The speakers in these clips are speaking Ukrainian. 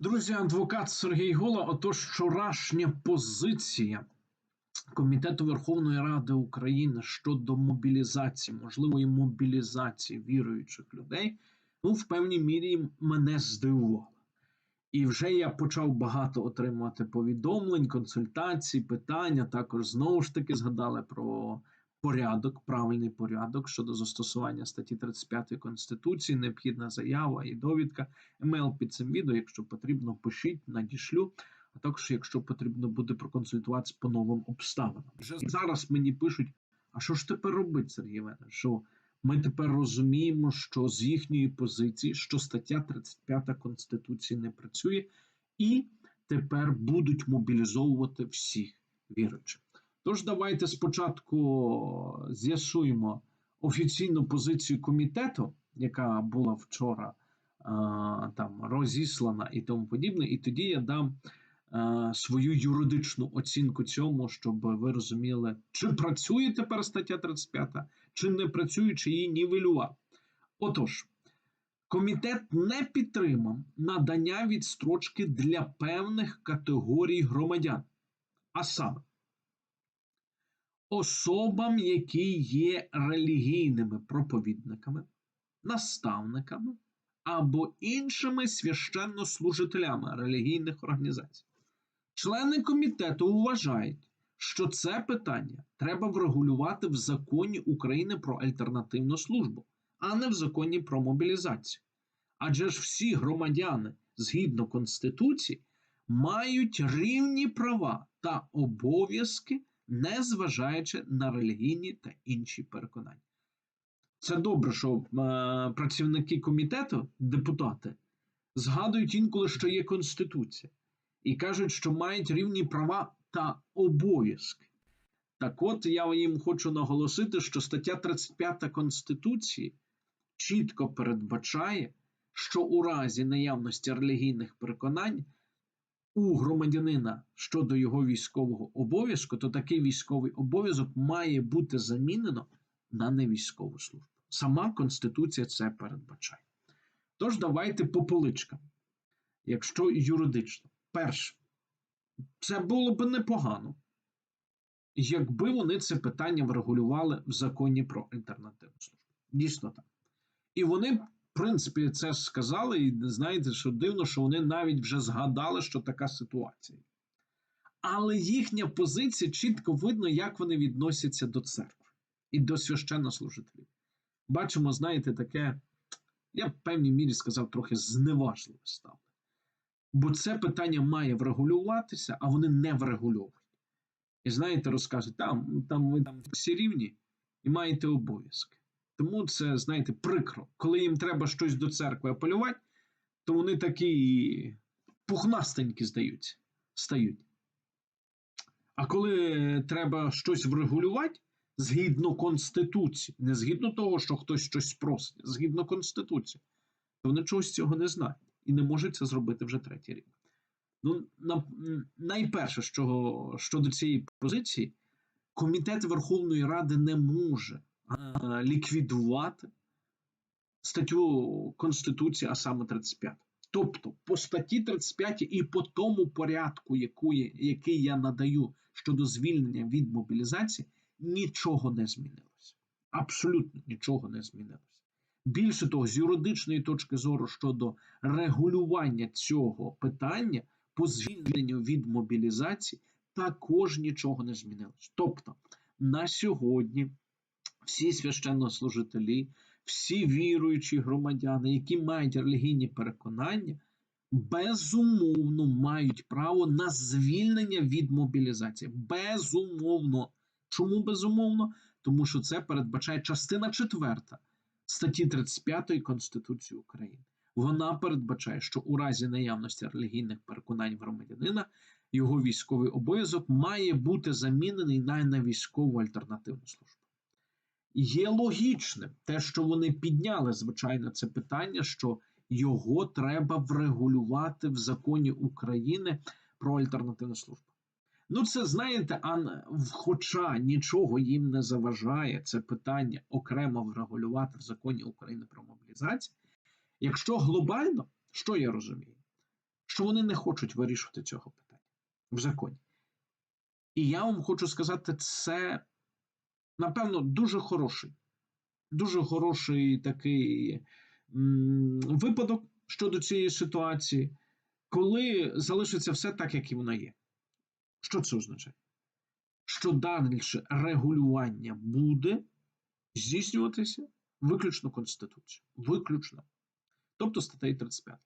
Друзі, адвокат Сергій Гола. Отож, вчорашня позиція Комітету Верховної Ради України щодо мобілізації, можливої мобілізації віруючих людей, ну, в певній мірі мене здивувала. І вже я почав багато отримувати повідомлень, консультацій, питання. Також знову ж таки згадали про порядок, правильний порядок щодо застосування статті 35 Конституції, необхідна заява і довідка. Емейл під цим відео, якщо потрібно, пишіть, надішлю. А також, якщо потрібно буде проконсультуватися по новим обставинам. Вже зараз мені пишуть: а що ж тепер робити, Сергій Іванович? Що ми тепер розуміємо, що з їхньої позиції, що стаття 35 Конституції не працює, і тепер будуть мобілізовувати всіх віруючих. Тож давайте спочатку з'ясуємо офіційну позицію комітету, яка була вчора а, там розіслана і тому подібне, і тоді я дам а, свою юридичну оцінку цьому, щоб ви розуміли, чи працює тепер стаття 35, чи не працює, чи її нівелював. Отож, комітет не підтримав надання відстрочки для певних категорій громадян, а саме особам, які є релігійними проповідниками, наставниками або іншими священнослужителями релігійних організацій. Члени комітету вважають, що це питання треба врегулювати в законі України про альтернативну службу, а не в законі про мобілізацію. Адже ж всі громадяни згідно Конституції мають рівні права та обов'язки не зважаючи на релігійні та інші переконання. Це добре, що е, працівники комітету, депутати, згадують інколи, що є Конституція, і кажуть, що мають рівні права та обов'язки. Так от я їм хочу наголосити, що стаття 35 Конституції чітко передбачає, що у разі наявності релігійних переконань у громадянина щодо його військового обов'язку, то такий військовий обов'язок має бути замінено на невійськову службу. Сама Конституція це передбачає. Тож, давайте по поличкам. Якщо юридично, перше, це було б непогано, якби вони це питання врегулювали в законі про альтернативну службу. Дійсно так. І вони принципі, це сказали, і знаєте, що дивно, що вони навіть вже згадали, що така ситуація. Але їхня позиція чітко видно, як вони відносяться до церкви і до священнослужителів. Бачимо, знаєте, таке, я в певній мірі сказав, трохи зневажливе ставлення. Бо це питання має врегулюватися, а вони не врегульовують. І знаєте, розкажуть, там, там ви там всі рівні і маєте обов'язки. Тому це, знаєте, прикро. Коли їм треба щось до церкви апелювати, то вони такі пухнастенькі здаються, стають. А коли треба щось врегулювати згідно Конституції, не згідно того, що хтось щось просить, згідно Конституції, то вони чогось цього не знають і не можуть це зробити вже третій рік. Ну, на, найперше, що, щодо цієї позиції, Комітет Верховної Ради не може ліквідувати статтю Конституції, а саме 35. Тобто по статті 35 і по тому порядку, який я надаю щодо звільнення від мобілізації, нічого не змінилося. Абсолютно нічого не змінилося. Більше того, з юридичної точки зору щодо регулювання цього питання по звільненню від мобілізації також нічого не змінилося. Тобто на сьогодні всі священнослужителі, всі віруючі громадяни, які мають релігійні переконання, безумовно мають право на звільнення від мобілізації. Безумовно. Чому безумовно? Тому що це передбачає частина 4 статті 35 Конституції України. Вона передбачає, що у разі наявності релігійних переконань громадянина його військовий обов'язок має бути замінений на військову альтернативну службу. Є логічним те, що вони підняли, звичайно, це питання, що його треба врегулювати в законі України про альтернативну службу. Ну, це знаєте, а хоча нічого їм не заважає це питання окремо врегулювати в законі України про мобілізацію. Якщо глобально, що я розумію? що вони не хочуть вирішувати цього питання в законі. І я вам хочу сказати, це, напевно, дуже хороший, дуже хороший такий випадок щодо цієї ситуації, коли залишиться все так, як і воно є. Що це означає? Що далі регулювання буде здійснюватися виключно Конституцією. Виключно. Тобто статтею 35.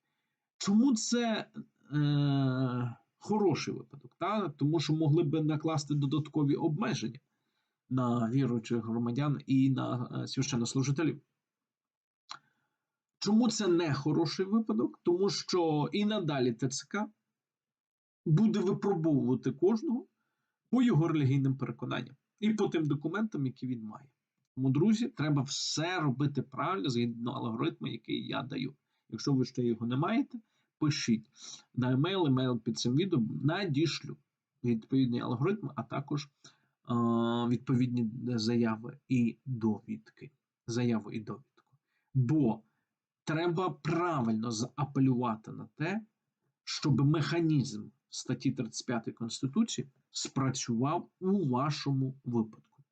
Чому це е, хороший випадок? Та? Тому що могли б накласти додаткові обмеження на віруючих громадян і на е, священнослужителів. Чому це не хороший випадок? Тому що і надалі ТЦК буде випробовувати кожного по його релігійним переконанням і по тим документам, які він має. Тому, друзі, треба все робити правильно згідно алгоритму, який я даю. Якщо ви ще його не маєте, пишіть на емейл, емейл під цим відео надішлю відповідний алгоритм, а також відповідні заяви і довідки. Заяву і довідку. Бо треба правильно заапелювати на те, щоб механізм статті 35 Конституції спрацював у вашому випадку.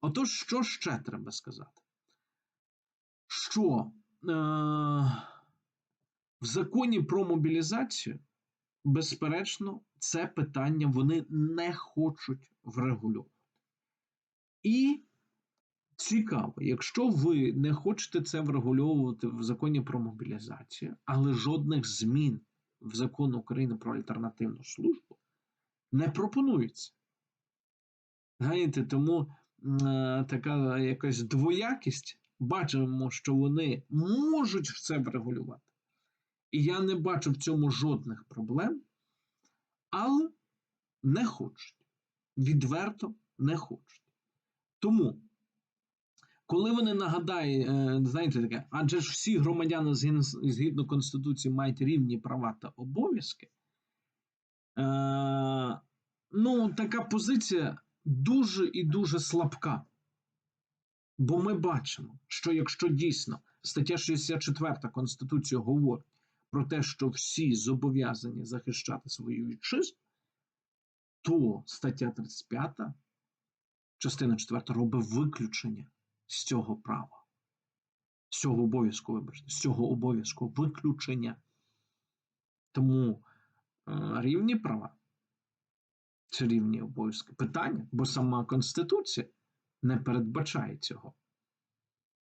Отож, що ще треба сказати? Що е, в законі про мобілізацію, безперечно, це питання вони не хочуть врегулювати. І цікаво, якщо ви не хочете це врегульовувати в законі про мобілізацію, але жодних змін в закон України про альтернативну службу не пропонується. Знаєте, тому е, така якась двоякість, бачимо, що вони можуть це врегулювати. І я не бачу в цьому жодних проблем, але не хочуть. Відверто не хочуть. Тому, коли вони нагадають, е, знаєте таке, адже ж всі громадяни згідно Конституції мають рівні права та обов'язки, е, ну, така позиція дуже і дуже слабка. Бо ми бачимо, що якщо дійсно стаття 64 Конституції говорить про те, що всі зобов'язані захищати свою вітчизну, то стаття 35, частина 4 робить виключення з цього права, з цього обов'язку, вибачте, з цього обов'язку виключення. Тому е, рівні права чи рівні обов'язки питання, бо сама Конституція не передбачає цього.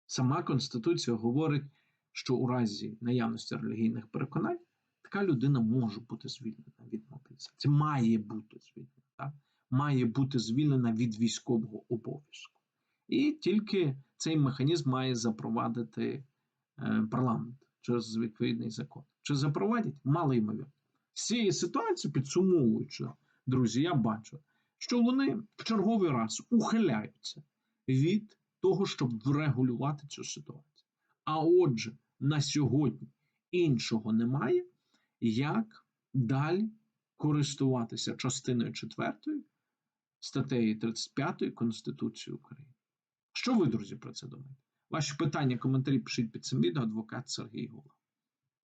Сама Конституція говорить що у разі наявності релігійних переконань така людина може бути звільнена від мобілізації. Має бути звільнена, так? має бути звільнена від військового обов'язку. І тільки цей механізм має запровадити е, парламент через відповідний закон. Чи запровадять? Мало ймовірно. З цієї ситуації, підсумовуючи, друзі, я бачу, що вони в черговий раз ухиляються від того, щоб врегулювати цю ситуацію. А отже, на сьогодні іншого немає, як далі користуватися частиною 4 статтею 35 Конституції України. Що ви, друзі, про це думаєте? Ваші питання, коментарі пишіть під цим відео адвокат Сергій Гула.